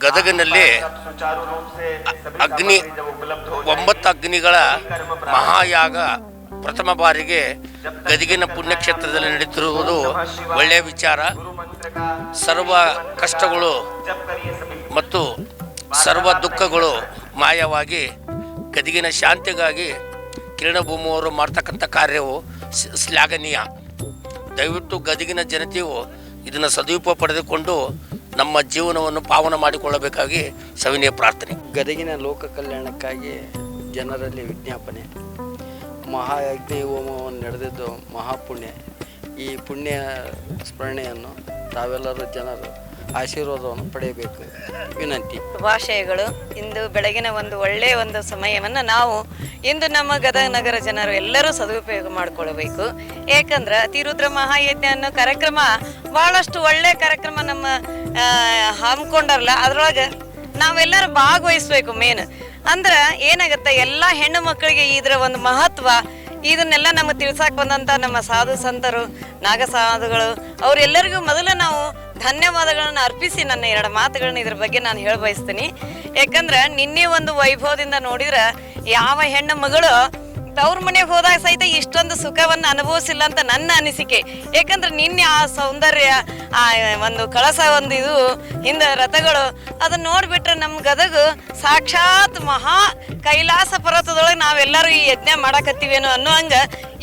ಗದಗನಲ್ಲಿ ಅಗ್ನಿ ಒಂಬತ್ತು ಅಗ್ನಿಗಳ ಮಹಾಯಾಗ ಪ್ರಥಮ ಬಾರಿಗೆ ಗದಗಿನ ಪುಣ್ಯಕ್ಷೇತ್ರದಲ್ಲಿ ನಡೀತಿರುವುದು ಒಳ್ಳೆಯ ವಿಚಾರ. ಸರ್ವ ಕಷ್ಟಗಳು ಮತ್ತು ಸರ್ವ ದುಃಖಗಳು ಮಾಯವಾಗಿ ಗದಗಿನ ಶಾಂತಿಗಾಗಿ ಕಿರಣಭೂಮಿಯವರು ಮಾಡ್ತಕ್ಕಂಥ ಕಾರ್ಯವು ಶ್ಲಾಘನೀಯ. ದಯವಿಟ್ಟು ಗದಗಿನ ಜನತೆಯು ಇದನ್ನು ಸದುಪಯೋಗ ಪಡೆದುಕೊಂಡು ನಮ್ಮ ಜೀವನವನ್ನು ಪಾವನ ಮಾಡಿಕೊಳ್ಳಬೇಕಾಗಿ ಸವಿನಯ ಪ್ರಾರ್ಥನೆ. ಗದಗಿನ ಲೋಕ ಕಲ್ಯಾಣಕ್ಕಾಗಿ ಜನರಲ್ಲಿ ವಿಜ್ಞಾಪನೆ. ಮಹಾಯಜ್ಞ ಹೋಮವನ್ನು ನಡೆದಿದ್ದು ಮಹಾಪುಣ್ಯ. ಈ ಪುಣ್ಯ ಸ್ಮರಣೆಯನ್ನು ತಾವೆಲ್ಲರೂ ಜನರು ಆಶೀರ್ವಾದವನ್ನು ಪಡೆಯಬೇಕು. ವಿನಂತಿ. ಶುಭಾಶಯಗಳು ಇಂದು ಬೆಳಗಿನ ಒಂದು ಒಳ್ಳೆಯ ಒಂದು ಸಮಯವನ್ನು ನಾವು ಇಂದು ನಮ್ಮ ಗದಗ ನಗರ ಜನರು ಎಲ್ಲರೂ ಸದುಪಯೋಗ ಮಾಡಿಕೊಳ್ಳಬೇಕು. ಏಕೆಂದ್ರೆ ತಿರುದ್ರ ಮಹಾಯಜ್ಞ ಅನ್ನೋ ಕಾರ್ಯಕ್ರಮ, ಬಹಳಷ್ಟು ಒಳ್ಳೆಯ ಕಾರ್ಯಕ್ರಮ ನಮ್ಮ ಹಮ್ಮಿಕೊಂಡಾರಲ್ಲ, ಅದ್ರೊಳಗೆ ನಾವೆಲ್ಲರೂ ಭಾಗವಹಿಸ್ಬೇಕು ಮೇನ್ ಅಂದ್ರೆ ಏನಾಗುತ್ತೆ, ಎಲ್ಲ ಹೆಣ್ಣು ಮಕ್ಕಳಿಗೆ ಇದರ ಒಂದು ಮಹತ್ವ, ಇದನ್ನೆಲ್ಲ ನಮಗೆ ತಿಳ್ಸಾಕ್ ಬಂದಂತ ನಮ್ಮ ಸಾಧು ಸಂತರು ನಾಗ ಸಾಧುಗಳು ಅವರೆಲ್ಲರಿಗೂ ಮೊದಲು ನಾವು ಧನ್ಯವಾದಗಳನ್ನು ಅರ್ಪಿಸಿ ನನ್ನ ಎರಡು ಮಾತುಗಳನ್ನ ಇದ್ರ ಬಗ್ಗೆ ನಾನು ಹೇಳ ಬಯಸ್ತೀನಿ ಯಾಕಂದ್ರೆ ನಿನ್ನೆ ಒಂದು ವೈಭವದಿಂದ ನೋಡಿದ್ರೆ ಯಾವ ಹೆಣ್ಣು ಮಗಳು ತವ್ರ ಮನೆಗೆ ಹೋದಾಗ ಸಹಿತ ಇಷ್ಟೊಂದು ಸುಖವನ್ನು ಅನುಭವಿಸಿಲ್ಲ ಅಂತ ನನ್ನ ಅನಿಸಿಕೆ. ಯಾಕಂದ್ರೆ ನಿನ್ನೆ ಆ ಸೌಂದರ್ಯ, ಆ ಒಂದು ಕಳಸ, ಒಂದು ಇದು, ಹಿಂದೆ ರಥಗಳು, ಅದನ್ನ ನೋಡ್ಬಿಟ್ರೆ ನಮ್ಮ ಗದಗ ಸಾಕ್ಷಾತ್ ಮಹಾ ಕೈಲಾಸ ಪರ್ವತದೊಳಗೆ ನಾವೆಲ್ಲರೂ ಈ ಯಜ್ಞ ಮಾಡಕತ್ತೀವೇನೋ ಅನ್ನೋ ಹಂಗ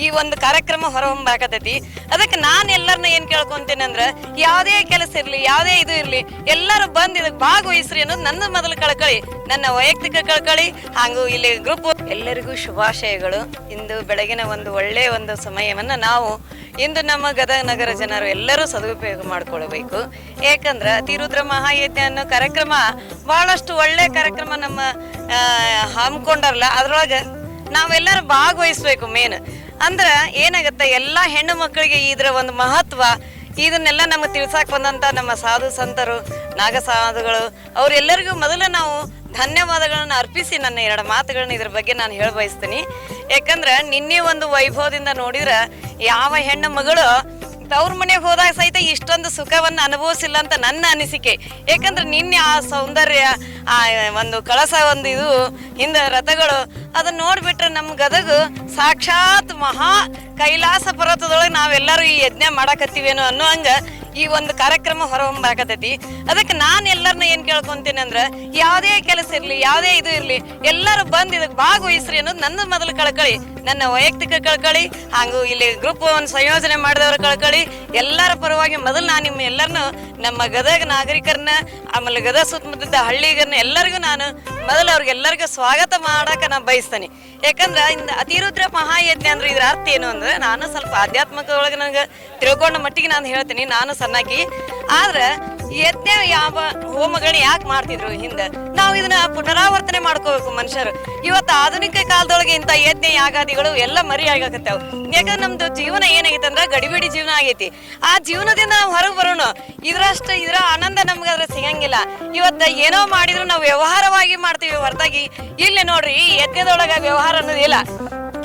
ಈ ಒಂದು ಕಾರ್ಯಕ್ರಮ ಹೊರಹೊಂಬಾಕತೈತಿ ಅದಕ್ಕೆ ನಾನು ಎಲ್ಲರನ್ನ ಏನ್ ಕೇಳ್ಕೊಂತೀನಿ ಅಂದ್ರೆ, ಯಾವುದೇ ಕೆಲಸ ಇರ್ಲಿ, ಯಾವುದೇ ಇದು ಇರ್ಲಿ, ಎಲ್ಲರೂ ಬಂದು ಇದಕ್ಕೆ ಭಾಗವಹಿಸ್ರಿ ಅನ್ನೋದು ನನ್ನ ಮೊದಲು ಕಳ್ಕಳಿ. ನನ್ನ ವೈಯಕ್ತಿಕ ಕಳ್ಕಳಿ, ಹಾಗೂ ಇಲ್ಲಿ ಗ್ರೂಪ್ ಎಲ್ಲರಿಗೂ ಶುಭಾಶಯಗಳು. ಇಂದು ಬೆಳಗಿನ ಒಂದು ಒಳ್ಳೆಯ ಒಂದು ಸಮಯವನ್ನ ನಾವು ಇಂದು ನಮ್ಮ ಗದಗ ನಗರ ಜನರು ಎಲ್ಲರೂ ಸದುಪಯೋಗ ಮಾಡ್ಕೊಳ್ಬೇಕು. ಯಾಕಂದ್ರೆ ತಿರುದ್ರ ಮಹಾಯಜ್ಞ ಅನ್ನೋ ಕಾರ್ಯಕ್ರಮ ಬಹಳಷ್ಟು ಒಳ್ಳೆ ಕಾರ್ಯಕ್ರಮ ನಮ್ಮ ಹಮ್ಮಿಕೊಂಡಾರಲ್ಲ, ಅದ್ರೊಳಗೆ ನಾವೆಲ್ಲರೂ ಭಾಗವಹಿಸ್ಬೇಕು ಮೇನ್ ಅಂದ್ರೆ ಏನಾಗತ್ತೆ, ಎಲ್ಲ ಹೆಣ್ಣು ಮಕ್ಕಳಿಗೆ ಇದ್ರ ಒಂದು ಮಹತ್ವ. ಇದನ್ನೆಲ್ಲ ನಮಗೆ ತಿಳ್ಸಾಕ್ ಬಂದಂತ ನಮ್ಮ ಸಾಧು ಸಂತರು, ನಾಗ ಸಾಧುಗಳು, ಅವರೆಲ್ಲರಿಗೂ ಮೊದಲು ನಾವು ಧನ್ಯವಾದಗಳನ್ನು ಅರ್ಪಿಸಿ ನನ್ನ ಎರಡು ಮಾತುಗಳನ್ನ ಇದ್ರ ಬಗ್ಗೆ ನಾನು ಹೇಳ ಬಯಸ್ತೀನಿ. ಯಾಕಂದ್ರೆ ನಿನ್ನೆ ಒಂದು ವೈಭವದಿಂದ ನೋಡಿದ್ರೆ, ಯಾವ ಹೆಣ್ಣು ಮಗಳು ತವ್ರ ಮನೆಗೆ ಹೋದಾಗ ಸಹಿತ ಇಷ್ಟೊಂದು ಸುಖವನ್ನು ಅನುಭವಿಸಿಲ್ಲ ಅಂತ ನನ್ನ ಅನಿಸಿಕೆ. ಯಾಕಂದ್ರೆ ನಿನ್ನೆ ಆ ಸೌಂದರ್ಯ, ಆ ಒಂದು ಕಳಸ, ಒಂದು ಇದು, ಹಿಂದೆ ರಥಗಳು, ಅದನ್ನ ನೋಡ್ಬಿಟ್ರೆ ನಮ್ಮ ಗದಗ ಸಾಕ್ಷಾತ್ ಮಹಾ ಕೈಲಾಸ ಪರ್ವತದೊಳಗೆ ನಾವೆಲ್ಲರೂ ಈ ಯಜ್ಞ ಮಾಡಾಕತ್ತೀವೇನೋ ಅನ್ನೋ ಹಂಗ ಈ ಒಂದು ಕಾರ್ಯಕ್ರಮ ಹೊರಹೊಂಬಾಕತೈತಿ ಅದಕ್ಕೆ ನಾನು ಎಲ್ಲರನ್ನ ಏನ್ ಕೇಳ್ಕೊಂತೀನಿ ಅಂದ್ರೆ, ಯಾವುದೇ ಕೆಲಸ ಇರ್ಲಿ, ಯಾವುದೇ ಇದು ಇರ್ಲಿ, ಎಲ್ಲರೂ ಬಂದು ಇದಕ್ಕೆ ಭಾಗವಹಿಸ್ರಿ ಅನ್ನೋದು ನನ್ನ ಮೊದಲು ಕಳ್ಕಳಿ. ನನ್ನ ವೈಯಕ್ತಿಕ ಕಳ್ಕಳಿ, ಹಾಗೂ ಇಲ್ಲಿ ಗ್ರೂಪ್ ಒಂದು ಸಂಯೋಜನೆ ಮಾಡಿದವರ ಕಳ್ಕಳಿ, ಎಲ್ಲರ ಪರವಾಗಿ ಮೊದಲು ನಾನು ನಿಮ್ಮ ಎಲ್ಲರನ್ನು, ನಮ್ಮ ಗದಗ ನಾಗರಿಕರನ್ನ, ಆಮೇಲೆ ಗದಗ ಸುತ್ತಮುತ್ತದ ಹಳ್ಳಿಗರನ್ನ ಎಲ್ಲರಿಗೂ ನಾನು ಮೊದಲು ಅವ್ರಿಗೆಲ್ಲರಿಗೂ ಸ್ವಾಗತ ಮಾಡಕ್ಕೆ ನಾನು ಬಯಸ್ತೇನೆ. ಯಾಕಂದ್ರೆ ಇಂದ ಅತಿರುದ್ರ ಮಹಾಯಜ್ಞ ಅಂದ್ರೆ ಇದ್ರ ಅರ್ಥ ಏನು ಅಂದ್ರೆ ನಾನು ಸ್ವಲ್ಪ ಆಧ್ಯಾತ್ಮಿಕ ಒಳಗೆ ನನಗೆ ತಿಳ್ಕೊಂಡ ಮಟ್ಟಿಗೆ ನಾನು ಹೇಳ್ತೀನಿ, ನಾನು ಸಣ್ಣಾಕಿ. ಆದ್ರೆ ಯಜ್ಞ ಯಾವ ಹೋಮಗಳನ್ನ ಯಾಕೆ ಮಾಡ್ತಿದ್ರು ಹಿಂದೆ? ನಾವು ಇದನ್ನ ಪುನರಾವರ್ತನೆ ಮಾಡ್ಕೋಬೇಕು ಮನುಷ್ಯರು. ಇವತ್ತು ಆಧುನಿಕ ಕಾಲದೊಳಗೆ ಇಂಥ ಯಜ್ಞ, ಯಾಗಾದಿಗಳು ಎಲ್ಲ ಮರಿ ಯಾಕಂದ್ರೆ ನಮ್ದು ಜೀವನ ಏನಾಗೈತೆ ಅಂದ್ರೆ ಗಡಿಬಿಡಿ ಜೀವನ ಆಗೈತಿ. ಆ ಜೀವನದಿಂದ ನಾವು ಹೊರಗೆ ಬರೋಣ. ಇದ್ರಷ್ಟು ಇದ್ರ ಆನಂದ ನಮ್ಗೆ ಅದ್ರ ಸಿಗಂಗಿಲ್ಲ. ಇವತ್ತ ಏನೋ ಮಾಡಿದ್ರು ನಾವು ವ್ಯವಹಾರವಾಗಿ ಮಾಡ್ತೀವಿ ಹೊರತಾಗಿ. ಇಲ್ಲಿ ನೋಡ್ರಿ ಈ ಯಜ್ಞದೊಳಗೆ ವ್ಯವಹಾರ ಅನ್ನೋದಿಲ್ಲ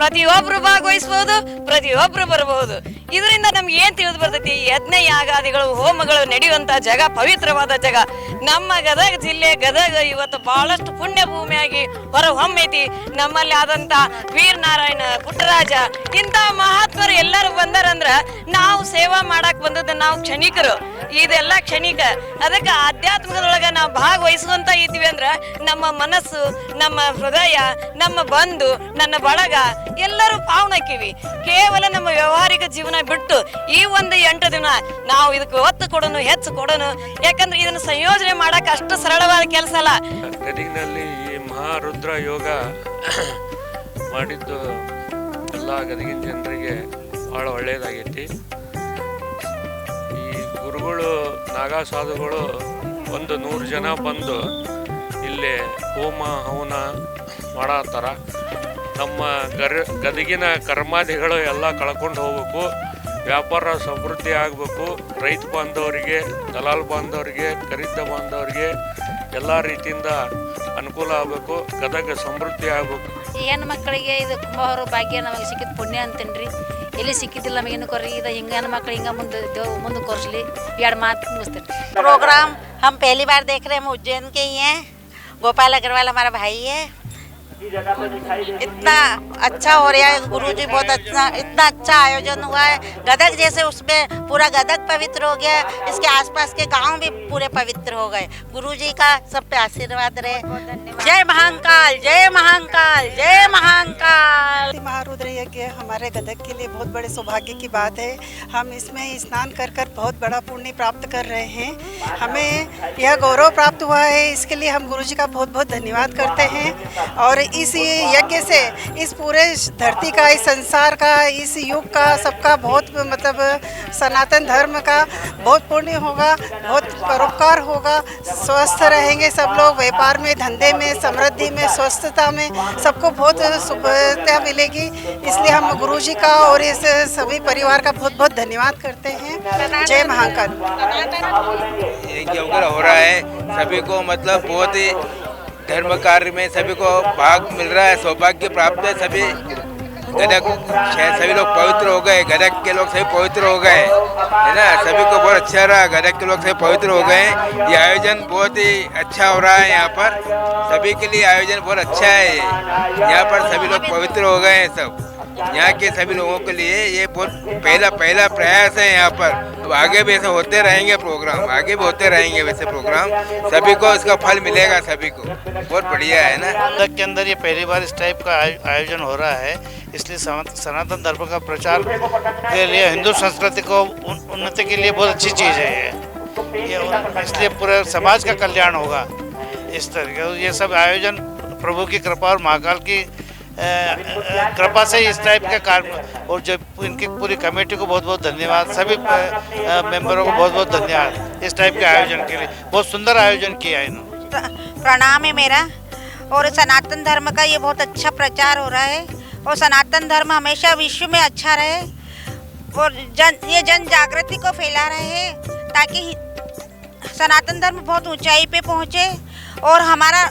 ಪ್ರತಿಯೊಬ್ರು ಭಾಗವಹಿಸಬಹುದು ಪ್ರತಿಯೊಬ್ರು ಬರಬಹುದು. ಇದರಿಂದ ನಮ್ಗೆ ಏನ್ ತಿಳಿದು ಬರ್ತೈತಿ? ಯಜ್ಞ, ಯಾಗಾದಿಗಳು, ಹೋಮಗಳು, ನಡೆಯುವಂತ ಜಗ, ಪವಿತ್ರವಾದ ಜಗ. ನಮ್ಮ ಗದಗ ಜಿಲ್ಲೆ ಗದಗ ಇವತ್ತು ಬಹಳಷ್ಟು ಪುಣ್ಯ ಭೂಮಿಯಾಗಿ ಹೊರ ಹೊಮ್ಮೈತಿ ನಮ್ಮಲ್ಲಿ ಆದಂತ ವೀರನಾರಾಯಣ ಪುಟ್ಟರಾಜ, ಇಂಥ ಮಹಾತ್ಮರು ಎಲ್ಲರೂ ಬಂದಾರಂದ್ರ ನಾವು ಸೇವಾ ಮಾಡಕ್ ಬಂದದ್ದು ನಾವು ಕ್ಷಣಿಕರು. ಇದೆಲ್ಲ ಕ್ಷಣಿಕ. ಅದಕ್ಕೆ ಆಧ್ಯಾತ್ಮಿಕದೊಳಗ ನಾವು ಭಾಗವಹಿಸುವಂತ ಇದ್ವಿ ಅಂದ್ರ ನಮ್ಮ ಮನಸ್ಸು, ನಮ್ಮ ಹೃದಯ, ನಮ್ಮ ಬಂಧು, ನನ್ನ ಬಳಗ ಎಲ್ಲರೂ ಪಾವನಕ್ಕಿವಿ ಕೇವಲ ನಮ್ಮ ವ್ಯವಹಾರಿಕ ಜೀವನ ಬಿಟ್ಟು ಈ ಒಂದು ಎಂಟು ದಿನ ನಾವು ಇದಕ್ಕೆ ಒತ್ತು ಕೊಡೋನು, ಹೆಚ್ಚು ಕೊಡೋನು. ಯಾಕಂದ್ರೆ ಇದನ್ನ ಸಂಯೋಜನೆ ಮಾಡಕ್ ಅಷ್ಟು ಸರಳವಾದ ಕೆಲಸ ಅಲ್ಲ. ಗದಗಿನಲ್ಲಿ ಈ ಮಹಾರುದ್ರ ಯೋಗ ಮಾಡಿದ್ದು ಎಲ್ಲ ಗದಗಿನ ಜನರಿಗೆ ಭಾಳ ಒಳ್ಳೆಯದಾಗೈತಿ. ಈ ಗುರುಗಳು ನಾಗಾ ಸಾಧುಗಳು ಒಂದು ನೂರು ಜನ ಬಂದು ಇಲ್ಲಿ ಹೋಮ, ಹವನ ಮಾಡತ್ತಾರ. ನಮ್ಮ ಗರ್ ಗದಗಿನ ಕರ್ಮಾದಿಗಳು ಎಲ್ಲ ಕಳ್ಕೊಂಡು ಹೋಗ್ಬೇಕು ವ್ಯಾಪಾರ ಸಮೃದ್ಧಿ ಆಗಬೇಕು ರೈತ ಬಾಂಧವರಿಗೆ ದಲಾಲ್ ಬಾಂಧವರಿಗೆ ಖರೀದ ಬಾಂಧವರಿಗೆ ಎಲ್ಲ ರೀತಿಯಿಂದ ಅನುಕೂಲ ಆಗಬೇಕು ಗದಗ ಸಮೃದ್ಧಿ ಆಗಬೇಕು ಹೆಣ್ಣು ಮಕ್ಕಳಿಗೆ ಇದು ಕುಂಭವರು ಭಾಗ್ಯ ನಮಗೆ ಸಿಕ್ಕಿದ ಪುಣ್ಯ ಅಂತೀನಿ ರೀ ಎಲ್ಲಿ ಸಿಕ್ಕಿದ್ದಿಲ್ಲ ನಮಗೇನು ಕೊರ್ರಿ ಇದು ಹಿಂಗೆ ನನ್ನ ಮಕ್ಳು ಹಿಂಗೆ ಮುಂದೆ ದೇವ್ ಮುಂದೆ ಕೊರ್ಸ್ಲಿ ಎರಡು ಮಾತು ಮುಗಿಸ್ತೇನೆ प्रोग्राम हम पहली बार देख रहे हैं हम उज्जैन के ही हैं गोपाल अग्रवाल हमारा भाई है इतना अच्छा हो रहा है गुरु जी बहुत अच्छा इतना अच्छा आयोजन हुआ है। गदक जैसे उसमें पूरा गदक पवित्र हो गया इसके आसपास के गाँव भी पूरे पवित्र हो गए। गुरु जी का सब पे आशीर्वाद रहे। जय महाकाल जय महाकाल जय महाकाल। महारुद्र यज्ञ हमारे गदक के लिए बहुत बड़े सौभाग्य की बात है। हम इसमें स्नान कर कर बहुत बड़ा पुण्य प्राप्त कर रहे हैं। हमें यह गौरव प्राप्त हुआ है, इसके लिए हम गुरु जी का बहुत बहुत धन्यवाद करते हैं। और इस यज्ञ से इस पूरे धरती का, इस संसार का, इस युग का, सबका बहुत मतलब सनातन धर्म का बहुत पुण्य होगा, बहुत परोपकार होगा। स्वस्थ रहेंगे सब लोग, व्यापार में, धंधे में, समृद्धि में, स्वस्थता में, सबको बहुत सुविधा मिलेगी। इसलिए हम गुरु जी का और इस सभी परिवार का बहुत बहुत धन्यवाद करते हैं। जय महाकाल। हो रहा है, सभी को मतलब बहुत ही धर्म कार्य में सभी को भाग मिल रहा है, सौभाग्य प्राप्त है, सभी गदक सभी लोग पवित्र हो गए, गदक के लोग सभी पवित्र हो गए, है ना? सभी को बहुत अच्छा रहा, गदक के लोग सभी पवित्र हो गए। ये आयोजन बहुत ही अच्छा हो रहा है यहाँ पर। सभी के लिए आयोजन बहुत अच्छा है। यहाँ पर सभी लोग पवित्र हो गए हैं सब। यहाँ के सभी लोगों के लिए ये बहुत पहला पहला प्रयास है यहाँ पर। अब आगे भी ऐसे होते रहेंगे प्रोग्राम आगे भी होते रहेंगे वैसे प्रोग्राम सभी को इसका फल मिलेगा, सभी को। बहुत बढ़िया है ना? तक के अंदर ये पहली बार इस टाइप का आयोजन हो रहा है, इसलिए सनातन धर्म का प्रचार के लिए, हिंदू संस्कृति को उन्नति के लिए बहुत अच्छी चीज़ है ये। इसलिए पूरे समाज का कल्याण होगा। इस तरीके ये सब आयोजन प्रभु की कृपा और महाकाल की कृपा से इस टाइप के कार्य और जो इनकी पूरी कमेटी को बहुत बहुत धन्यवाद। सभी मेंबरों को बहुत बहुत धन्यवाद इस टाइप के आयोजन के लिए। बहुत सुंदर आयोजन किया है प्रणाम है मेरा। और सनातन धर्म का ये बहुत अच्छा प्रचार हो रहा है। और सनातन धर्म हमेशा विश्व में अच्छा रहे। और जन, ये जन जागृति को फैला रहे हैं ताकि सनातन धर्म बहुत ऊंचाई पे पहुँचे। और हमारा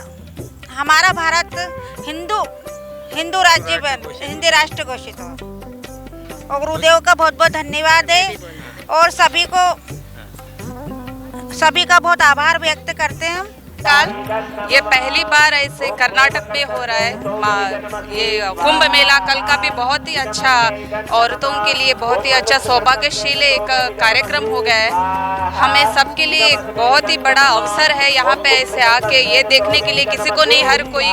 हमारा भारत हिंदू हिंदू राज्य हिंदी राष्ट्र घोषित हो। और गुरुदेव का बहुत बहुत धन्यवाद है और सभी को, सभी का बहुत आभार व्यक्त करते हैं हम। साल। ये पहली बार ऐसे कर्नाटक में हो रहा है। ये कुंभ मेला कल का भी बहुत ही अच्छा औरतों के लिए बहुत ही अच्छा सौभाग्यशील एक कार्यक्रम हो गया है। हमें सबके लिए एक बहुत ही बड़ा अवसर है यहाँ पे ऐसे आके। ये देखने के लिए किसी को नहीं, हर कोई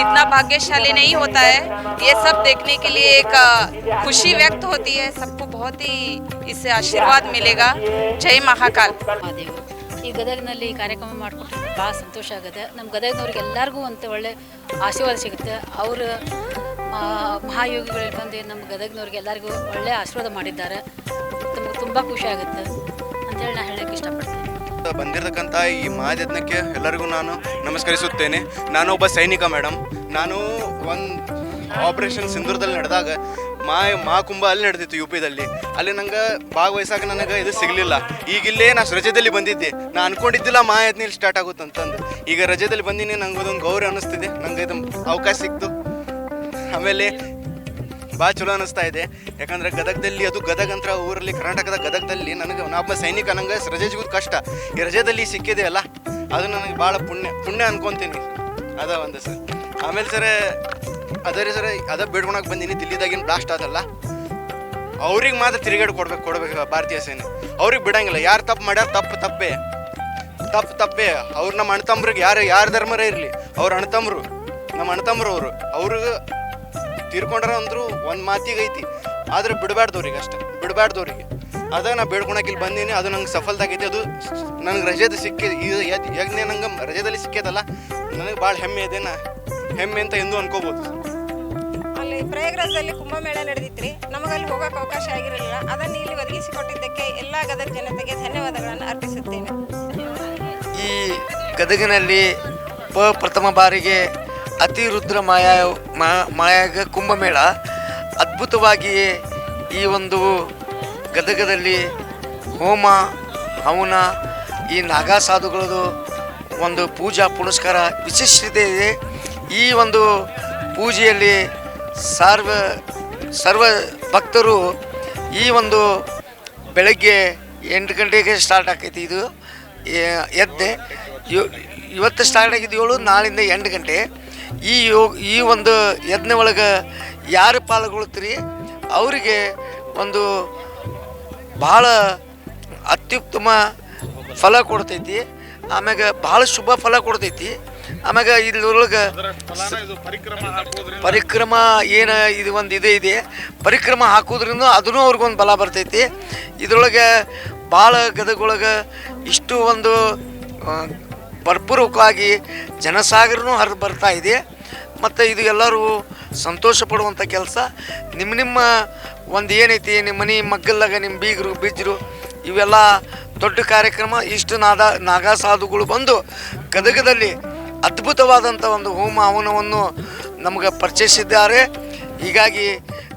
इतना भाग्यशाली नहीं होता है। ये सब देखने के लिए एक खुशी व्यक्त होती है। सबको बहुत ही इससे आशीर्वाद मिलेगा। जय महाकाल। महादेव ಈ ಗದಗಿನಲ್ಲಿ ಈ ಕಾರ್ಯಕ್ರಮ ಮಾಡಿಕೊಟ್ಟಿದ್ದು ಭಾಳ ಸಂತೋಷ ಆಗುತ್ತೆ. ನಮ್ಮ ಗದಗಿನವ್ರಿಗೆ ಎಲ್ಲರಿಗೂ ಅಂತ ಒಳ್ಳೆ ಆಶೀರ್ವಾದ ಸಿಗುತ್ತೆ. ಅವರು ಮಹಾಯೋಗಿಗಳು ಬಂದು ನಮ್ಮ ಗದಗಿನವ್ರಿಗೆ ಎಲ್ಲರಿಗೂ ಒಳ್ಳೆ ಆಶೀರ್ವಾದ ಮಾಡಿದ್ದಾರೆ. ನಮಗೆ ತುಂಬ ಖುಷಿ ಆಗುತ್ತೆ ಅಂತೇಳಿ ನಾನು ಹೇಳೋಕ್ಕೆ ಇಷ್ಟಪಡ್ತೀನಿ. ಬಂದಿರತಕ್ಕಂಥ ಈ ಮಹಾಯಜ್ಞಕ್ಕೆ ಎಲ್ಲರಿಗೂ ನಾನು ನಮಸ್ಕರಿಸುತ್ತೇನೆ. ನಾನು ಒಬ್ಬ ಸೈನಿಕ ಮೇಡಮ್ ನಾನು ಒಂದು ಆಪರೇಷನ್ ಸಿಂಧೂರದಲ್ಲಿ ನಡೆದಾಗ ಮಾ ಮಹಾಕುಂಭ ಅಲ್ಲಿ ನಡೆದಿತ್ತು ಯು ಪಿದಲ್ಲಿ ಅಲ್ಲಿ ನಂಗೆ ಭಾಗವಹಿಸಾಕ ನನಗೆ ಇದು ಸಿಗಲಿಲ್ಲ. ಈಗ ಇಲ್ಲೇ ನಾ ರಜದಲ್ಲಿ ಬಂದಿದ್ದೆ. ನಾ ಅನ್ಕೊಂಡಿದ್ದಿಲ್ಲ ಮಹಾಯಜ್ಞ ಇಲ್ಲಿ ಸ್ಟಾರ್ಟ್ ಆಗುತ್ತೆ ಅಂತಂದು. ಈಗ ರಜದಲ್ಲಿ ಬಂದೀನಿ, ನಂಗೆ ಅದೊಂದು ಗೌರವ ಅನ್ನಿಸ್ತಿದೆ ನಂಗೆ ಇದು ಅವಕಾಶ ಸಿಕ್ತು. ಆಮೇಲೆ ಭಾಳ ಚಲೋ ಅನಿಸ್ತಾ ಇದೆ. ಯಾಕಂದ್ರೆ ಗದಗದಲ್ಲಿ, ಅದು ಗದಗ ಅಂತ ಊರಲ್ಲಿ ಕರ್ನಾಟಕದ ಗದಗದಲ್ಲಿ ನನಗೆ ನಾಬ್ಬ ಸೈನಿಕ, ನಂಗೆ ರಜೆ ಸಿಗೋದು ಕಷ್ಟ. ಈ ರಜೆದಲ್ಲಿ ಸಿಕ್ಕಿದೆ ಅಲ್ಲ, ಅದು ನನಗೆ ಭಾಳ ಪುಣ್ಯ. ಪುಣ್ಯ ಅನ್ಕೊಂತೀನಿ. ಅದ ಒಂದು ಸರ್ ಆಮೇಲೆ ಸರ್ ಅದೇ ರೀ ಸರ್, ಅದ ಬೇಡ್ಕೊಳಕ್ಕೆ ಬಂದೀನಿ, ದಿಲ್ಲಿದಾಗಿನ ಬ್ಲಾಸ್ಟ್ ಆದಲ್ಲ ಅವ್ರಿಗೆ ಮಾತ್ರ ತಿರುಗೇಡು ಕೊಡ್ಬೇಕು ಕೊಡ್ಬೇಕು ಭಾರತೀಯ ಸೇನೆ. ಅವ್ರಿಗೆ ಬಿಡಂಗಿಲ್ಲ, ಯಾರು ತಪ್ಪು ಮಾಡ್ಯಾರ ತಪ್ಪು ತಪ್ಪೇ. ತಪ್ಪು ತಪ್ಪೇ. ಅವ್ರು ನಮ್ಮ ಅಣ್ಣತಮ್ರಿಗೆ ಯಾರು ಯಾರು ಧರ್ಮರೇ ಇರಲಿ, ಅವ್ರ ಅಣ್ಣತಮ್ರು ನಮ್ಮ ಅಣ್ಣತಮ್ರು ಅವರು. ಅವ್ರಿಗೆ ತೀರ್ಕೊಂಡ್ರ ಅಂದ್ರು ಒಂದು ಮಾತಿಗೆ ಐತಿ. ಆದ್ರೆ ಬಿಡಬಾರ್ದವ್ರಿಗೆ ಅಷ್ಟೇ, ಬಿಡಬಾರ್ದವ್ರಿಗೆ. ಅದ ನಾ ಬೇಡ್ಕೊಳಕ್ಕೆ ಇಲ್ಲಿ ಬಂದೀನಿ, ಅದು ನಂಗೆ ಸಫಲದಾಗೈತಿ ಅದು ನನಗೆ ರಜೆದ ಸಿಕ್ಕಿದೆ ಇದು ಯಜ್ಞ ನಂಗೆ ರಜೆದಲ್ಲಿ ಸಿಕ್ಕಿದಲ್ಲ, ನನಗೆ ಭಾಳ ಹೆಮ್ಮೆ ಇದೆ ನಾ. ಹೆಮ್ಮೆ ಅಂತ ಎಂದು ಅನ್ಕೋಬೋದು. ಪ್ರಯಾಗ್ರಾಜಲ್ಲಿ ಕುಂಭಮೇಳ ನಡೆದಿತ್ರಿ. ನಮಗಲ್ಲಿ ಹೋಗಕ್ಕೆ ಅವಕಾಶ ಆಗಿರಲಿಲ್ಲ. ಅದನ್ನು ಇಲ್ಲಿ ಒದಗಿಸಿಕೊಟ್ಟಿದ್ದಕ್ಕೆ ಎಲ್ಲ ಗದಗ ಜನತೆಗೆ ಧನ್ಯವಾದಗಳನ್ನು ಅರ್ಪಿಸುತ್ತೇನೆ. ಈ ಗದಗಿನಲ್ಲಿ ಪ ಪ್ರಥಮ ಬಾರಿಗೆ ಅತಿ ರುದ್ರ ಮಾಯಾ ಮಾಯಾಗ ಕುಂಭಮೇಳ. ಅದ್ಭುತವಾಗಿ ಈ ಒಂದು ಗದಗದಲ್ಲಿ ಹೋಮ, ಹವನ, ಈ ನಾಗಾ ಸಾಧುಗಳದು ಒಂದು ಪೂಜಾ ಪುನಸ್ಕಾರ ವಿಶಿಷ್ಟತೆ ಇದೆ. ಈ ಒಂದು ಪೂಜೆಯಲ್ಲಿ ಸರ್ವ ಸರ್ವ ಭಕ್ತರು ಈ ಒಂದು ಬೆಳಗ್ಗೆ ಎಂಟು ಗಂಟೆಗೆ ಸ್ಟಾರ್ಟ್ ಆಕೈತಿ ಇದು. ಎದ್ದೆ. ಇವತ್ತು ಸ್ಟಾರ್ಟ್ ಆಗಿದ್ದು ಏಳು, ನಾಳಿಂದ ಎಂಟು ಗಂಟೆ. ಈ ಯೋಗ ಈ ಒಂದು ಯಜ್ಞ ಒಳಗೆ ಯಾರು ಪಾಲ್ಗೊಳ್ತೀರಿ? ಅವರಿಗೆ ಒಂದು ಭಾಳ ಅತ್ಯುತ್ತಮ ಫಲ ಕೊಡ್ತೈತಿ. ಆಮ್ಯಾಗ ಭಾಳ ಶುಭ ಫಲ ಕೊಡ್ತೈತಿ. ಆಮ್ಯಾಗ ಇದ್ರೊಳಗೆ ಪರಿಕ್ರಮ ಏನು ಇದು ಒಂದು ಇದೇ ಇದೆ. ಪರಿಕ್ರಮ ಹಾಕೋದ್ರಿಂದ ಅದೂ ಅವ್ರಿಗೊಂದು ಬಲ ಬರ್ತೈತಿ. ಇದ್ರೊಳಗೆ ಭಾಳ ಗದಗೊಳಗೆ ಇಷ್ಟು ಒಂದು ಆ, ಭರ್ಪೂರ್ವಕವಾಗಿ ಜನಸಾಗರನೂ ಹರಿದು ಬರ್ತಾ ಇದೆ. ಮತ್ತು ಇದು ಎಲ್ಲರೂ ಸಂತೋಷ ಪಡುವಂಥ ಕೆಲಸ. ನಿಮ್ಮ ನಿಮ್ಮ ಒಂದು ಏನೈತಿ ನಿಮ್ಮ ಮನೆ ಮಗ್ಗಲ್ಲಾಗ ನಿಮ್ಮ ಬೀಗರು ಬಿಜ್ಜರು ಇವೆಲ್ಲ ದೊಡ್ಡ ಕಾರ್ಯಕ್ರಮ. ಇಷ್ಟು ನಾದ ನಾಗಾ ಸಾಧುಗಳು ಬಂದು ಗದಗದಲ್ಲಿ ಅದ್ಭುತವಾದಂಥ ಒಂದು ಹೋಮ ಹವನವನ್ನು ನಮಗೆ ಪರಿಚಯಿಸಿದ್ದಾರೆ. ಹೀಗಾಗಿ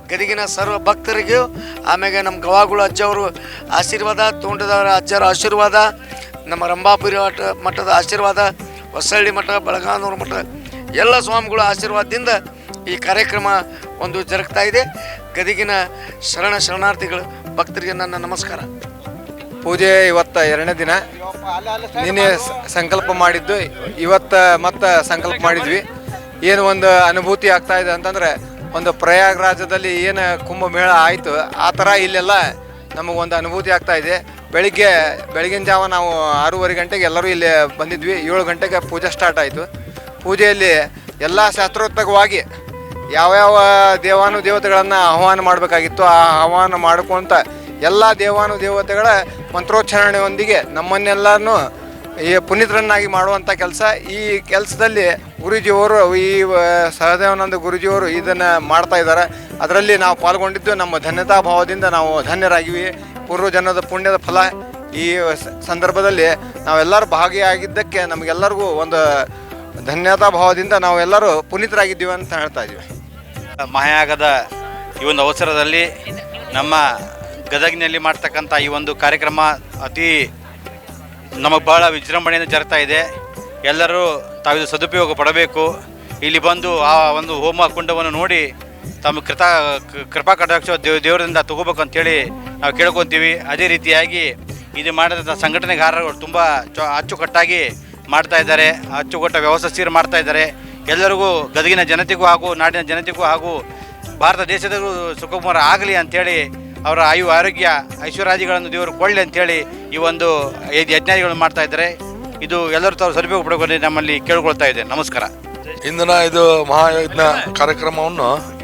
ಗದಗಿನ ಸರ್ವ ಭಕ್ತರಿಗೂ ಆಮೇಲೆ ನಮ್ಮ ಗವಾಗುಳ ಅಜ್ಜವರು ಆಶೀರ್ವಾದ ತೋಂಟದವರ ಅಜ್ಜರ ಆಶೀರ್ವಾದ, ನಮ್ಮ ರಂಭಾಪುರಿ ಮಠ ಮಠದ ಆಶೀರ್ವಾದ, ಹೊಸಳ್ಳಿ ಮಠ, ಬೆಳಗಾನೂರು ಮಠ, ಎಲ್ಲ ಸ್ವಾಮಿಗಳ ಆಶೀರ್ವಾದದಿಂದ ಈ ಕಾರ್ಯಕ್ರಮ ಒಂದು ಜರುಗ್ತಾ ಇದೆ. ಗದಗಿನ ಶರಣ ಶರಣಾರ್ಥಿಗಳು, ಭಕ್ತರಿಗೆ ನನ್ನ ನಮಸ್ಕಾರ. ಪೂಜೆ ಇವತ್ತ ಎರಡನೇ ದಿನ. ನಿನ್ನೆ ಸಂಕಲ್ಪ ಮಾಡಿದ್ದು, ಇವತ್ತ ಮತ್ತೆ ಸಂಕಲ್ಪ ಮಾಡಿದ್ವಿ. ಏನು ಒಂದು ಅನುಭೂತಿ ಆಗ್ತಾ ಇದೆ ಅಂತಂದ್ರೆ, ಒಂದು ಪ್ರಯಾಗ್ರಾಜದಲ್ಲಿ ಏನು ಕುಂಭಮೇಳ ಆಯಿತು, ಆ ಥರ ಇಲ್ಲೆಲ್ಲ ನಮಗೊಂದು ಅನುಭೂತಿ ಆಗ್ತಾ ಇದೆ. ಬೆಳಿಗ್ಗೆ, ಬೆಳಗಿನ ಜಾವ ನಾವು ಆರೂವರೆ ಗಂಟೆಗೆ ಎಲ್ಲರೂ ಇಲ್ಲಿ ಬಂದಿದ್ವಿ. ಏಳು ಗಂಟೆಗೆ ಪೂಜೆ ಸ್ಟಾರ್ಟ್ ಆಯಿತು. ಪೂಜೆಯಲ್ಲಿ ಎಲ್ಲ ಶಾಸ್ತ್ರೋತ್ತಕವಾಗಿ ಯಾವ್ಯಾವ ದೇವಾನು ದೇವತೆಗಳನ್ನು ಆಹ್ವಾನ ಮಾಡಬೇಕಾಗಿತ್ತು ಆ ಆಹ್ವಾನ ಮಾಡ್ಕೊಂತ ಎಲ್ಲ ದೇವಾನು ದೇವತೆಗಳ ಮಂತ್ರೋಚ್ಚಾರಣೆಯೊಂದಿಗೆ ನಮ್ಮನ್ನೆಲ್ಲರನ್ನು ಈ ಪುನೀತರನ್ನಾಗಿ ಮಾಡುವಂಥ ಕೆಲಸ. ಈ ಕೆಲಸದಲ್ಲಿ ಗುರೂಜಿಯವರು, ಈ ಸಹದೇವಾನಂದ ಗುರೂಜಿಯವರು ಇದನ್ನು ಮಾಡ್ತಾ ಇದ್ದಾರೆ. ಅದರಲ್ಲಿ ನಾವು ಪಾಲ್ಗೊಂಡಿದ್ದು ನಮ್ಮ ಧನ್ಯತಾ ಭಾವದಿಂದ ನಾವು ಧನ್ಯರಾಗಿವಿ. ಪೂರ್ವಜನ್ಮದ ಪುಣ್ಯದ ಫಲ. ಈ ಸಂದರ್ಭದಲ್ಲಿ ನಾವೆಲ್ಲರೂ ಭಾಗಿಯಾಗಿದ್ದಕ್ಕೆ ನಮಗೆಲ್ಲರಿಗೂ ಒಂದು ಧನ್ಯತಾ ಭಾವದಿಂದ ನಾವೆಲ್ಲರೂ ಪುನೀತರಾಗಿದ್ದೀವಿ ಅಂತ ಹೇಳ್ತಾ ಇದ್ದೀವಿ. ಮಹಾಯಾಗದ ಈ ಒಂದು ಅವಸರದಲ್ಲಿ ನಮ್ಮ ಗದಗಿನಲ್ಲಿ ಮಾಡ್ತಕ್ಕಂಥ ಈ ಒಂದು ಕಾರ್ಯಕ್ರಮ ಅತಿ ನಮಗೆ ಭಾಳ ವಿಜೃಂಭಣೆಯಿಂದ ಜರುಗ್ತಾ ಇದೆ. ಎಲ್ಲರೂ ತಾವಿದು ಸದುಪಯೋಗ ಪಡಬೇಕು. ಇಲ್ಲಿ ಬಂದು ಆ ಒಂದು ಹೋಮ ಕುಂಡವನ್ನು ನೋಡಿ ತಮ್ಮ ಕೃತ ಕೃಪಾ ಕಟಾಕ್ಷ ದೇವ್ ದೇವರಿಂದ ತಗೋಬೇಕು ಅಂತೇಳಿ ನಾವು ಕೇಳ್ಕೊತೀವಿ. ಅದೇ ರೀತಿಯಾಗಿ ಇದು ಮಾಡಿದಂಥ ಸಂಘಟನೆಗಾರರು ತುಂಬ ಚೊ ಅಚ್ಚುಕಟ್ಟಾಗಿ ಮಾಡ್ತಾ ಇದ್ದಾರೆ. ಅಚ್ಚುಕಟ್ಟ ವ್ಯವಸ್ಥಿತರು ಮಾಡ್ತಾ ಇದ್ದಾರೆ. ಎಲ್ಲರಿಗೂ ಗದಗಿನ ಜನತೆಗೂ ಹಾಗೂ ನಾಡಿನ ಜನತೆಗೂ ಹಾಗೂ ಭಾರತ ದೇಶದಲ್ಲೂ ಸುಖಕುಮಾರ ಆಗಲಿ ಅಂಥೇಳಿ ಅವರ ಆಯು ಆರೋಗ್ಯ ಐಶ್ವರ್ಯಾದಿಗಳನ್ನು ದೇವರು ಕೊಳ್ಳಿ ಅಂತೇಳಿ ಈ ಒಂದು ಯಜ್ಞ- ಯಜ್ಞಾದಿಗಳನ್ನು ಮಾಡ್ತಾ ಇದ್ದಾರೆ. ಇದು ಎಲ್ಲರೂ ತಾವು ಸದುಪಯೋಗ ಪಡ್ಕೊಂಡು ನಮ್ಮಲ್ಲಿ ಕೇಳ್ಕೊಳ್ತಾ ಇದೆ. ನಮಸ್ಕಾರ. ಇಂದಿನ ಇದು ಮಹಾಯಜ್ಞ ಕಾರ್ಯಕ್ರಮವನ್ನು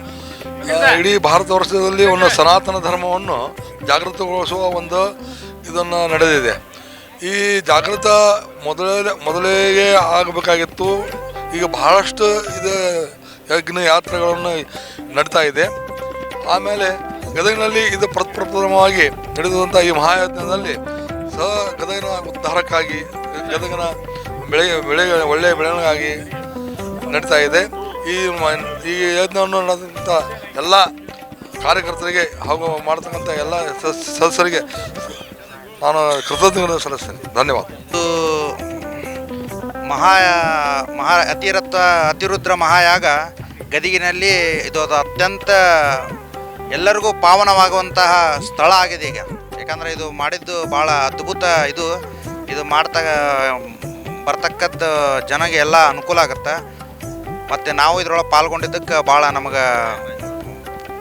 ಇಡೀ ಭಾರತ ವರ್ಷದಲ್ಲಿ ಒಂದು ಸನಾತನ ಧರ್ಮವನ್ನು ಜಾಗೃತಗೊಳಿಸುವ ಒಂದು ಇದನ್ನು ನಡೆದಿದೆ. ಈ ಜಾಗೃತ ಮೊದಲೇ, ಮೊದಲಿಗೆ ಆಗಬೇಕಾಗಿತ್ತು. ಈಗ ಬಹಳಷ್ಟು ಇದು ಯಜ್ಞ ಯಾತ್ರೆಗಳನ್ನು ನಡೀತಾ ಇದೆ. ಆಮೇಲೆ ಗದಗಿನಲ್ಲಿ ಇದು ಪ್ರಪ್ರಥಮವಾಗಿ ನಡೆದಂಥ ಈ ಮಹಾಯಜ್ಞದಲ್ಲಿ ಸಹ ಗದಗಿನ ಉದ್ಧಾರಕ್ಕಾಗಿ, ಗದಗಿನ ಬೆಳೆ ಬೆಳೆ, ಒಳ್ಳೆಯ ಬೆಳವಣಿಗಾಗಿ ನಡೀತಾ ಇದೆ. ಈ ಈ ಯಜ್ಞವನ್ನು ನಡೆದಂಥ ಎಲ್ಲ ಕಾರ್ಯಕರ್ತರಿಗೆ ಹಾಗೂ ಮಾಡ್ತಕ್ಕಂಥ ಎಲ್ಲ ಸದಸ್- ಸದಸ್ಯರಿಗೆ ನಾನು ಕೃತಜ್ಞತೆ ಸಲ್ಲಿಸ್ತೇನೆ. ಧನ್ಯವಾದ. ಮಹಾ ಮಹಾ ಅತಿರತ್ವ, ಅತಿರುದ್ರ ಮಹಾಯಾಗ ಗದಗಿನಲ್ಲಿ ಇದು ಅತ್ಯಂತ ಎಲ್ಲರಿಗೂ ಪಾವನವಾಗುವಂತಹ ಸ್ಥಳ ಆಗಿದೆ ಈಗ. ಯಾಕಂದರೆ ಇದು ಮಾಡಿದ್ದು ಭಾಳ ಅದ್ಭುತ ಇದು. ಇದು ಮಾಡ್ತಾ ಬರ್ತಕ್ಕದ್ದು ಜನಗೆ ಎಲ್ಲ ಅನುಕೂಲ ಆಗುತ್ತೆ. ಮತ್ತು ನಾವು ಇದರೊಳಗೆ ಪಾಲ್ಗೊಂಡಿದ್ದಕ್ಕೆ ಭಾಳ ನಮಗೆ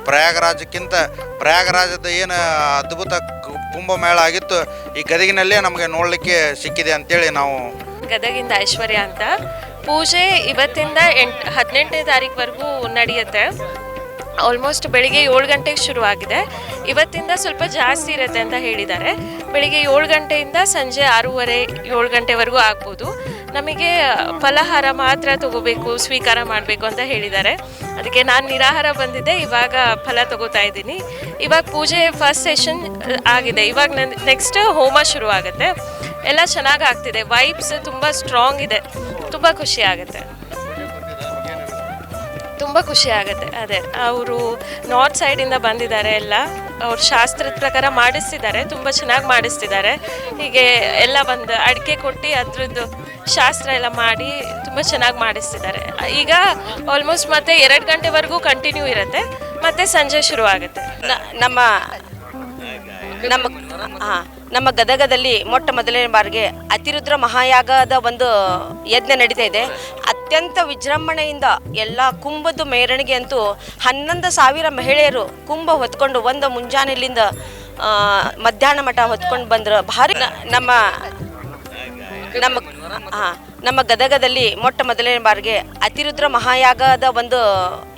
ಪ್ರಯಾಗರಾಜಕ್ಕಿಂತ ಪ್ರಯಾಗರಾಜದ ಏನು ಅದ್ಭುತ ಕುಂಭಮೇಳ ಆಗಿತ್ತು, ಈ ಗದಗಿನಲ್ಲೇ ನಮಗೆ ನೋಡಲಿಕ್ಕೆ ಸಿಕ್ಕಿದೆ ಅಂತೇಳಿ ನಾವು ಗದಗಿಂದ ಐಶ್ವರ್ಯ ಅಂತ. ಪೂಜೆ ಇವತ್ತಿಂದ ಎಂಟು, ಹದಿನೆಂಟನೇ ತಾರೀಕುವರೆಗೂ ನಡೆಯುತ್ತೆ. ಆಲ್ಮೋಸ್ಟ್ ಬೆಳಿಗ್ಗೆ ಏಳು ಗಂಟೆಗೆ ಶುರುವಾಗಿದೆ. ಇವತ್ತಿಂದ ಸ್ವಲ್ಪ ಜಾಸ್ತಿ ಇರುತ್ತೆ ಅಂತ ಹೇಳಿದ್ದಾರೆ. ಬೆಳಿಗ್ಗೆ ಏಳು ಗಂಟೆಯಿಂದ ಸಂಜೆ ಆರೂವರೆ, ಏಳು ಗಂಟೆವರೆಗೂ ಆಗ್ಬೋದು. ನಮಗೆ ಫಲಹಾರ ಮಾತ್ರ ತಗೋಬೇಕು, ಸ್ವೀಕಾರ ಮಾಡಬೇಕು ಅಂತ ಹೇಳಿದ್ದಾರೆ. ಅದಕ್ಕೆ ನಾನು ನಿರಾಹಾರ ಬಂದಿದ್ದೆ, ಇವಾಗ ಫಲ ತಗೋತಾ ಇದ್ದೀನಿ. ಇವಾಗ ಪೂಜೆ ಫಸ್ಟ್ ಸೆಷನ್ ಆಗಿದೆ. ಇವಾಗ ನೆಕ್ಸ್ಟ್ ಹೋಮ ಶುರು ಆಗುತ್ತೆ ಎಲ್ಲ ಚೆನ್ನಾಗಿ ಆಗ್ತಿದೆ. ವೈಬ್ಸ್ ತುಂಬ ಸ್ಟ್ರಾಂಗ್ ಇದೆ. ತುಂಬ ಖುಷಿ ಆಗುತ್ತೆ. ತುಂಬ ಖುಷಿ ಆಗುತ್ತೆ. ಅದೇ, ಅವರು ನಾರ್ತ್ ಸೈಡಿಂದ ಬಂದಿದ್ದಾರೆ ಎಲ್ಲ. ಅವ್ರ ಶಾಸ್ತ್ರದ ಪ್ರಕಾರ ಮಾಡಿಸ್ತಿದ್ದಾರೆ, ತುಂಬ ಚೆನ್ನಾಗಿ ಮಾಡಿಸ್ತಿದ್ದಾರೆ. ಹೀಗೆ ಎಲ್ಲ ಬಂದು ಅಡಿಕೆ ಕೊಟ್ಟು ಅದ್ರದ್ದು ಶಾಸ್ತ್ರ ಎಲ್ಲ ಮಾಡಿ ತುಂಬ ಚೆನ್ನಾಗಿ ಮಾಡಿಸ್ತಿದ್ದಾರೆ. ಈಗ ಆಲ್ಮೋಸ್ಟ್ ಮತ್ತೆ ಎರಡು ಗಂಟೆವರೆಗೂ ಕಂಟಿನ್ಯೂ ಇರುತ್ತೆ, ಮತ್ತೆ ಸಂಜೆ ಶುರು ಆಗುತ್ತೆ ನಮ್ಮ ನಮ್ಮ ನಮ್ಮ ಗದಗದಲ್ಲಿ ಮೊಟ್ಟ ಮೊದಲನೇ ಬಾರಿಗೆ ಅತಿರುದ್ರ ಮಹಾಯಾಗದ ಒಂದು ಯಜ್ಞ ನಡೀತಾ ಇದೆ. ಅತ್ಯಂತ ವಿಜೃಂಭಣೆಯಿಂದ ಎಲ್ಲ ಕುಂಭದ ಮೆರವಣಿಗೆ ಅಂತೂ ಹನ್ನೊಂದು ಸಾವಿರ ಮಹಿಳೆಯರು ಕುಂಭ ಹೊತ್ಕೊಂಡು ಒಂದು ಮುಂಜಾನೆಲಿಂದ ಮಧ್ಯಾಹ್ನ ಮಠ ಹೊತ್ಕೊಂಡು ಬಂದ್ರು ಭಾರಿ. ನಮ್ಮ ನಮ್ಮ ನಮ್ಮ ಗದಗದಲ್ಲಿ ಮೊಟ್ಟ ಮೊದಲನೇ ಬಾರಿಗೆ ಅತಿರುದ್ರ ಮಹಾಯಾಗದ ಒಂದು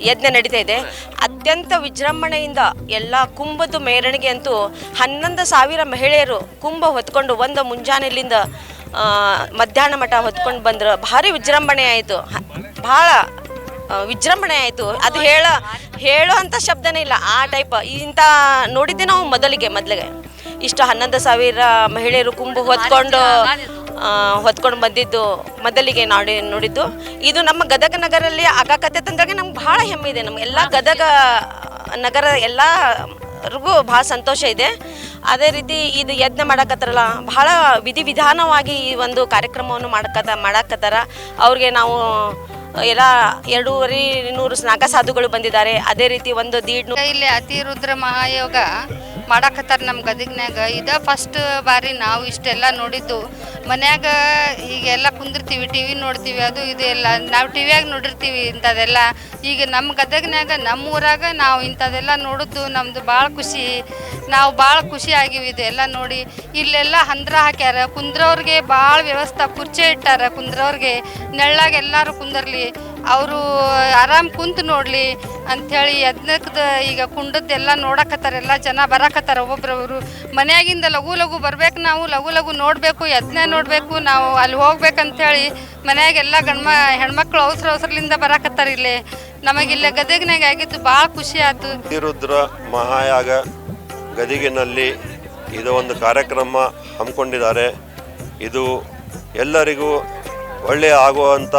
ಯಜ್ಞ ನಡೀತಾ ಇದೆ. ಅತ್ಯಂತ ವಿಜೃಂಭಣೆಯಿಂದ ಎಲ್ಲ ಕುಂಭದ ಮೆರವಣಿಗೆ ಅಂತೂ ಹನ್ನೊಂದು ಸಾವಿರ ಮಹಿಳೆಯರು ಕುಂಭ ಹೊತ್ಕೊಂಡು ಒಂದು ಮುಂಜಾನೆಲಿಂದ ಮಧ್ಯಾಹ್ನ ಮಠ ಹೊತ್ಕೊಂಡು ಬಂದ್ರು ಭಾರಿ ವಿಜೃಂಭಣೆ ಆಯಿತು. ಭಾಳ ವಿಜೃಂಭಣೆ ಆಯಿತು. ಅದು ಹೇಳ ಹೇಳೋ ಅಂಥ ಶಬ್ದನೇ ಇಲ್ಲ. ಆ ಟೈಪ್ ಇಂಥ ನೋಡಿದ್ದೆ ನಾವು ಮೊದಲಿಗೆ ಮೊದಲಿಗೆ. ಇಷ್ಟು ಹನ್ನೊಂದು ಸಾವಿರ ಮಹಿಳೆಯರು ಕುಂಭ ಹೊತ್ಕೊಂಡು ಹೊತ್ಕೊಂಡು ಬಂದಿದ್ದು ಮೊದಲಿಗೆ ನೋಡಿ, ನೋಡಿದ್ದು. ಇದು ನಮ್ಮ ಗದಗ ನಗರಲ್ಲಿ ಆಗಾಕತ್ತೆ ತಂದಾಗ ನಮ್ಗೆ ಭಾಳ ಹೆಮ್ಮೆ ಇದೆ. ನಮ್ಗೆ ಎಲ್ಲ ಗದಗ ನಗರ ಎಲ್ಲರಿಗೂ ಭಾಳ ಸಂತೋಷ ಇದೆ. ಅದೇ ರೀತಿ ಇದು ಯಜ್ಞ ಮಾಡಕ್ಕತ್ತಾರಲ್ಲ ಬಹಳ ವಿಧಿವಿಧಾನವಾಗಿ ಈ ಒಂದು ಕಾರ್ಯಕ್ರಮವನ್ನು ಮಾಡಕತ್ತ ಮಾಡಕ್ಕತ್ತಾರ ಅವ್ರಿಗೆ ನಾವು, ಎಲ್ಲ ಎರಡೂವರೆ ನೂರು ನಾಗಸಾಧುಗಳು ಸಾಧುಗಳು ಬಂದಿದ್ದಾರೆ. ಅದೇ ರೀತಿ ಒಂದು ದೀಡ್ ಇಲ್ಲಿ ಅತಿರುದ್ರ ಮಹಾಯೋಗ ಮಾಡಾಕತ್ತಾರ ನಮ್ಮ ಗದಗ್ನ್ಯಾಗ. ಇದ ಫಸ್ಟ್ ಬಾರಿ ನಾವು ಇಷ್ಟೆಲ್ಲ ನೋಡಿದ್ದು. ಮನ್ಯಾಗ ಈಗೆಲ್ಲ ಕುಂದಿರ್ತೀವಿ ಟಿ ವಿ ನೋಡ್ತೀವಿ, ಅದು ಇದು ಎಲ್ಲ. ನಾವು ಟಿ ವಿಯಾಗ ನೋಡಿರ್ತೀವಿ ಇಂಥದ್ದೆಲ್ಲ ಈಗ ನಮ್ಮ ಗದಗ್ನ್ಯಾಗ ನಮ್ಮ ಊರಾಗ ನಾವು ಇಂಥದೆಲ್ಲ ನೋಡಿದ್ದು ನಮ್ಮದು ಭಾಳ ಖುಷಿ. ನಾವು ಭಾಳ ಖುಷಿ ಆಗಿವಿ ಇದೆಲ್ಲ ನೋಡಿ. ಇಲ್ಲೆಲ್ಲ ಹಂದ್ರ ಹಾಕ್ಯಾರ. ಕುಂದ್ರವ್ರಿಗೆ ಭಾಳ ವ್ಯವಸ್ಥೆ, ಕುರ್ಚೆ ಇಟ್ಟಾರ ಕುಂದ್ರವ್ರಿಗೆ. ನೆಳ್ಳಾಗ ಎಲ್ಲರೂ ಕುಂದರ್ಲಿ. ಅವರು ಆರಾಮ್ ಕುಂತು ನೋಡಲಿ ಅಂಥೇಳಿ ಯಜ್ಞದ ಈಗ ಕುಂಡದ್ದೆಲ್ಲ ನೋಡಕತ್ತಾರ, ಎಲ್ಲ ಜನ ಬರಕತ್ತಾರ ಒಬ್ಬೊಬ್ರವರು. ಮನೆಯಾಗಿಂದ ಲಘು ಲಘು ಬರ್ಬೇಕು ನಾವು, ಲಘು ಲಘು ನೋಡಬೇಕು ಯಜ್ಞ ನೋಡಬೇಕು, ನಾವು ಅಲ್ಲಿ ಹೋಗ್ಬೇಕಂತೇಳಿ ಮನೆಯಾಗೆಲ್ಲ ಗಂಡ್ಮ, ಹೆಣ್ಮಕ್ಳು ಅವಸರ ಅವಸರಲಿಂದ ಬರಕತ್ತಾರ ಇಲ್ಲಿ. ನಮಗಿಲ್ಲ ಗದಗಿನಾಗ ಆಗಿದ್ದು ಭಾಳ ಖುಷಿ ಆಯ್ತು ಅತಿರುದ್ರ ಮಹಾಯಾಗ ಗದಿಗಿನಲ್ಲಿ ಇದು ಒಂದು ಕಾರ್ಯಕ್ರಮ ಹಮ್ಮಿಕೊಂಡಿದ್ದಾರೆ. ಇದು ಎಲ್ಲರಿಗೂ ಒಳ್ಳೆಯ ಆಗುವಂಥ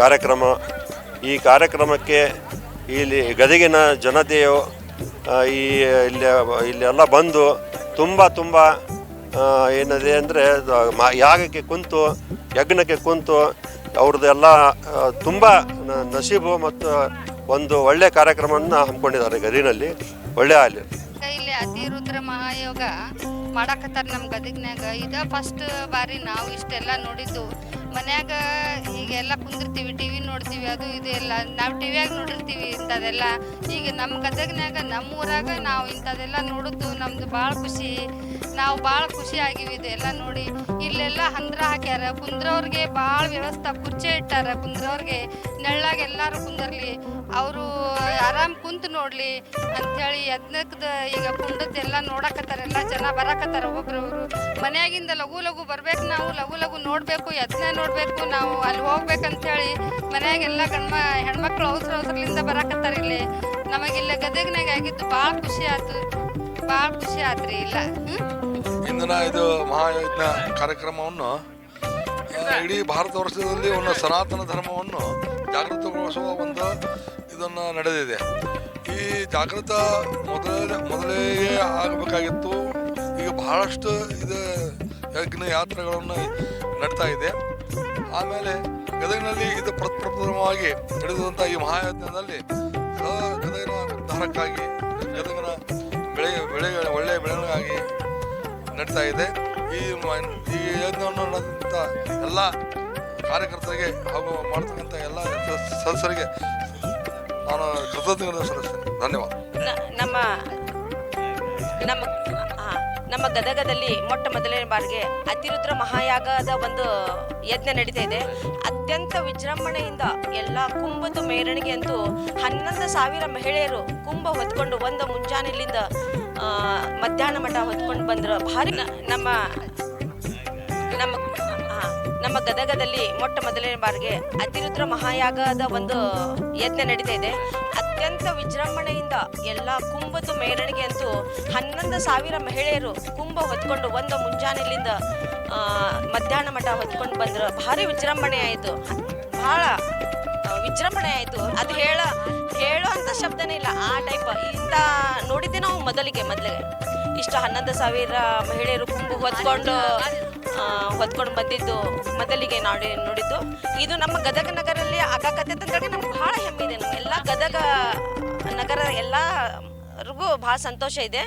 ಕಾರ್ಯಕ್ರಮ. ಈ ಕಾರ್ಯಕ್ರಮಕ್ಕೆ ಇಲ್ಲಿ ಗದಗಿನ ಜನತೆಯು ಈ, ಇಲ್ಲಿ, ಇಲ್ಲೆಲ್ಲ ಬಂದು ತುಂಬ ತುಂಬ ಏನಿದೆ ಅಂದರೆ ಯಾಗಕ್ಕೆ ಕುಂತು, ಯಜ್ಞಕ್ಕೆ ಕುಂತು, ಅವ್ರದ್ದೆಲ್ಲ ತುಂಬ ನಸೀಬು ಮತ್ತು ಒಂದು ಒಳ್ಳೆಯ ಕಾರ್ಯಕ್ರಮವನ್ನು ಹಮ್ಮಿಕೊಂಡಿದ್ದಾರೆ ಗದಿನಲ್ಲಿ ಒಳ್ಳೆಯ ಆಗಲಿ ಇಲ್ಲಿ ಅತಿರುದ್ರ ಮಹಾಯೋಗ ಮಾಡಾಕತ್ತಾರ ನಮ್ಮ ಗದಗಿನಾಗ ಇದ ಫಸ್ಟ್ ಬಾರಿ ನಾವು ಇಷ್ಟೆಲ್ಲ ನೋಡಿದ್ದು. ಮನ್ಯಾಗ ಈಗೆಲ್ಲ ಕುಂದಿರ್ತೀವಿ ಟಿ ವಿ ನೋಡ್ತೀವಿ, ಅದು ಇದು ಎಲ್ಲ. ನಾವು ಟಿ ವಿಯಾಗ ನೋಡಿರ್ತೀವಿ ಇಂಥದೆಲ್ಲ. ಈಗ ನಮ್ಮ ಗದಗ್ನ್ಯಾಗ ನಮ್ಮ ಊರಾಗ ನಾವು ಇಂಥದೆಲ್ಲ ನೋಡಿದ್ದು ನಮ್ದು ಭಾಳ ಖುಷಿ. ನಾವು ಭಾಳ ಖುಷಿ ಆಗಿವಿ ಇದೆಲ್ಲ ನೋಡಿ. ಇಲ್ಲೆಲ್ಲ ಹಂದ್ರ ಹಾಕ್ಯಾರ. ಕುಂದ್ರವ್ರಿಗೆ ಭಾಳ ವ್ಯವಸ್ಥೆ, ಕುರ್ಚೆ ಇಟ್ಟಾರ ಕುಂದ್ರವ್ರಿಗೆ. ನೆಳ್ಳಾಗ ಎಲ್ಲರೂ ಕುಂದರ್ಲಿ. ಅವರು ಆರಾಮ್ ಕುಂತು ನೋಡ್ಲಿ ಅಂಥೇಳಿ ಯತ್ನಕ್ಕದ ಈಗ ಕುಂಡದ್ದೆಲ್ಲ ನೋಡಕತ್ತಾರ, ಎಲ್ಲ ಜನ ಬರಕತ್ತಾರ ಒಬ್ರೊಬ್ರು ಮನೆಯಾಗಿಂದ ಲಘು ಲಘು ಬರ್ಬೇಕು ನಾವು, ಲಘು ಲಘು ನೋಡಬೇಕು ಯಜ್ಞ ನೋಡಬೇಕು, ನಾವು ಅಲ್ಲಿ ಹೋಗ್ಬೇಕಂತೇಳಿ ಮನೆಯಾಗೆಲ್ಲ ಗಂಡ್ಮ, ಹೆಣ್ಮಕ್ಳು ಅವಸರ ಅವಸರಲಿಂದ ಬರಕತ್ತಾರ ಇಲ್ಲಿ. ನಮಗಿಲ್ಲ ಗದಗ್ನಾಗ ಆಗಿದ್ದು ಭಾಳ ಖುಷಿ ಆತು ಭಾಳ ಖುಷಿ ಆತ್ರಿ ಇಲ್ಲ. ಇಂದಿನ ಇದು ಮಹಾಯಜ್ಞ ಕಾರ್ಯಕ್ರಮವನ್ನು ಇಡೀ ಭಾರತ ವರ್ಷದಲ್ಲಿ ಒಂದು ಸನಾತನ ಧರ್ಮವನ್ನು ಜಾಗೃತಗೊಳಿಸುವ ಒಂದು ಇದನ್ನು ನಡೆದಿದೆ. ಈ ಜಾಗೃತ ಮೊದಲ, ಮೊದಲೇ ಆಗಬೇಕಾಗಿತ್ತು. ಈಗ ಬಹಳಷ್ಟು ಇದು ಯಜ್ಞ ಯಾತ್ರೆಗಳನ್ನು ನಡೀತಾ ಇದೆ. ಆಮೇಲೆ ಗದಗಿನಲ್ಲಿ ಇದು ಪ್ರಪ್ರಥಮವಾಗಿ ನಡೆದಂಥ ಈ ಮಹಾಯಜ್ಞದಲ್ಲಿ ಗದಗಿನ ಉದ್ಧಾರಕ್ಕಾಗಿ ಗದಗಿನ ಬೆಳೆ ಬೆಳೆ ಒಳ್ಳೆಯ ಬೆಳೆಗಳಿಗಾಗಿ ನಡೀತಾ ಇದೆ. ಈ ಈ ಯಜ್ಞವನ್ನು ನಡೆದಂಥ ಎಲ್ಲ ಕಾರ್ಯಕರ್ತರಿಗೆ ಹಾಗೂ ಮಾಡ್ತಕ್ಕಂಥ ಎಲ್ಲ ಸದಸ್ಯರಿಗೆ ನಾನು ಕೃತಜ್ಞತೆ ಸಲ್ಲಿಸ್ತೇನೆ. ಧನ್ಯವಾದ. ನಮ್ಮ ನಮ್ಮ ನಮ್ಮ ಗದಗದಲ್ಲಿ ಮೊಟ್ಟ ಮೊದಲನೇ ಬಾರಿಗೆ ಅತಿರುದ್ರ ಮಹಾಯಾಗದ ಒಂದು ಯಜ್ಞ ನಡೀತಾ ಇದೆ. ಅತ್ಯಂತ ವಿಜೃಂಭಣೆಯಿಂದ ಎಲ್ಲ ಕುಂಭದ ಮೆರವಣಿಗೆ ಅಂತೂ ಹನ್ನೊಂದು ಸಾವಿರ ಮಹಿಳೆಯರು ಕುಂಭ ಹೊತ್ಕೊಂಡು ಒಂದು ಮುಂಜಾನೆಲಿಂದ ಮಧ್ಯಾಹ್ನ ಮಠ ಹೊತ್ಕೊಂಡು ಬಂದ್ರು ಭಾರಿ ನಮ್ಮ ನಮ್ಮ ನಮ್ಮ ಗದಗದಲ್ಲಿ ಮೊಟ್ಟ ಮೊದಲನೇ ಬಾರಿಗೆ ಅತಿರುದ್ರ ಮಹಾಯಾಗದ ಒಂದು ಯಜ್ಞ ನಡೀತಾ ಇದೆ. ಅತ್ಯಂತ ವಿಜೃಂಭಣೆಯಿಂದ ಎಲ್ಲ ಕುಂಭದ ಮೇರಣಿಗೆ ಅಂತೂ ಹನ್ನೊಂದು ಸಾವಿರ ಮಹಿಳೆಯರು ಕುಂಭ ಹೊತ್ಕೊಂಡು ಒಂದು ಮುಂಜಾನೆಲಿಂದ ಮಧ್ಯಾಹ್ನ ಮಠ ಹೊತ್ಕೊಂಡು ಬಂದರು. ಭಾರಿ ವಿಜೃಂಭಣೆ ಆಯಿತು. ಭಾಳ ವಿಜೃಂಭಣೆ ಆಯಿತು. ಅದು ಹೇಳ ಹೇಳೋ ಅಂತ ಶಬ್ದನೇ ಇಲ್ಲ. ಆ ಟೈಪ್ ಇಂಥ ನೋಡಿದ್ದೆ ನಾವು ಮೊದಲಿಗೆ ಮೊದಲಿಗೆ. ಇಷ್ಟು ಹನ್ನೊಂದು ಸಾವಿರ ಮಹಿಳೆಯರು ಕುಂಭ ಹೊತ್ಕೊಂಡು ಹೊತ್ಕೊಂಡು ಬಂದಿದ್ದು ಮೊದಲಿಗೆ ನಾಡಿ ನೋಡಿದ್ದು. ಇದು ನಮ್ಮ ಗದಗ ನಗರಲ್ಲಿ ಆಗಾಕತ್ತೈತಂದ್ರೆ ನಮ್ಗೆ ಭಾಳ ಹೆಮ್ಮೆ ಇದೆ. ನಮ್ಮ ಎಲ್ಲ ಗದಗ ನಗರ ಎಲ್ಲರಿಗೂ ಭಾಳ ಸಂತೋಷ ಇದೆ.